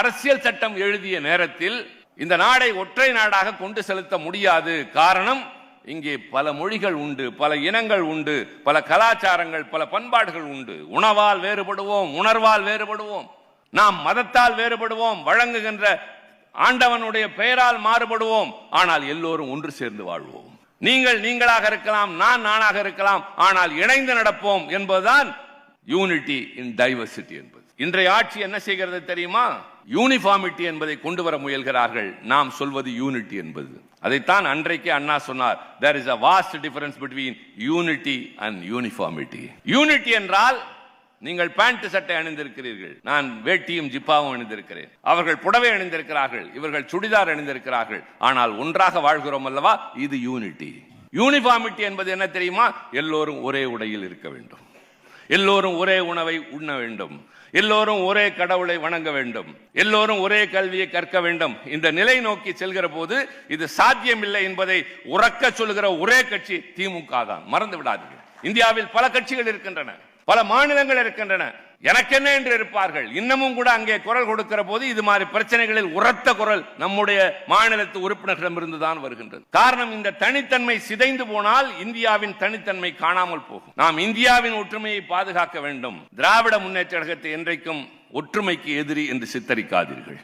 அரசியல் சட்டம் எழுதிய நேரத்தில் இந்த நாடை ஒற்றை நாடாக கொண்டு செலுத்த முடியாது. காரணம் இங்கே பல மொழிகள் உண்டு பல இனங்கள் உண்டு பல கலாச்சாரங்கள் பல பண்பாடுகள் உண்டு. உணவால் வேறுபடுவோம் உணர்வால் வேறுபடுவோம் நாம் மதத்தால் வேறுபடுவோம் வழங்குகின்ற ஆண்டவனுடைய பெயரால் மாறுபடுவோம் ஆனால் எல்லோரும் ஒன்று சேர்ந்து வாழ்வோம். நீங்கள் நீங்களாக இருக்கலாம் நான் நானாக இருக்கலாம் ஆனால் இணைந்து நடப்போம் என்பதுதான் யூனிட்டி இன் டைவர்சிட்டி என்பது. இன்றைய ஆட்சி என்ன செய்கிறது தெரியுமா? யூனிஃபார்மிட்டி என்பதை கொண்டு வர முயல்கிறார்கள். நாம் சொல்வது யூனிட்டி என்பது. அதைத்தான் அன்றைக்கு அண்ணா சொன்னார். There is a vast difference between unity and uniformity. Unity என்றால் நீங்கள் பேண்ட் சட்டை அணிந்திருக்கிறீர்கள். நான் வேட்டியும் ஜிப்பாவும் அணிந்திருக்கிறேன். அவர்கள் புடவை அணிந்திருக்கிறார்கள். இவர்கள் சுடிதார் அணிந்திருக்கிறார்கள். ஆனால் ஒன்றாக வாழ்கிறோம் அல்லவா? இது யூனிட்டி யூனிஃபார்மிட்டி என்பது என்ன தெரியுமா? எல்லோரும் ஒரே உடையில் இருக்க வேண்டும். எல்லோரும் ஒரே உணவை உண்ண வேண்டும். எல்லோரும் ஒரே கடவுளை வணங்க வேண்டும். எல்லோரும் ஒரே கல்வியை கற்க வேண்டும். இந்த நிலை நோக்கி செல்கிற போது இது சாத்தியமில்லை என்பதை உறக்க சொல்லுகிற ஒரே கட்சி திமுக தான். மறந்து விடாதீர்கள். இந்தியாவில் பல கட்சிகள் இருக்கின்றன. பல மாநிலங்கள் இருக்கின்றன. எனக்கென்ன என்று இருப்பார்கள்? இன்னமும் கூட அங்கே குரல் கொடுக்கிற போது இது மாதிரி பிரச்சனைகளில் உரத்த குரல் நம்முடைய மாநிலத்து உறுப்பினர்களிடமிருந்து தான் வருகின்றது. காரணம் இந்த தனித்தன்மை சிதைந்து போனால் இந்தியாவின் தனித்தன்மை காணாமல் போகும். நாம் இந்தியாவின் ஒற்றுமையை பாதுகாக்க வேண்டும். திராவிட முன்னேற்ற கழகத்தை என்றைக்கும் ஒற்றுமைக்கு எதிரி என்று சித்தரிக்காதீர்கள்.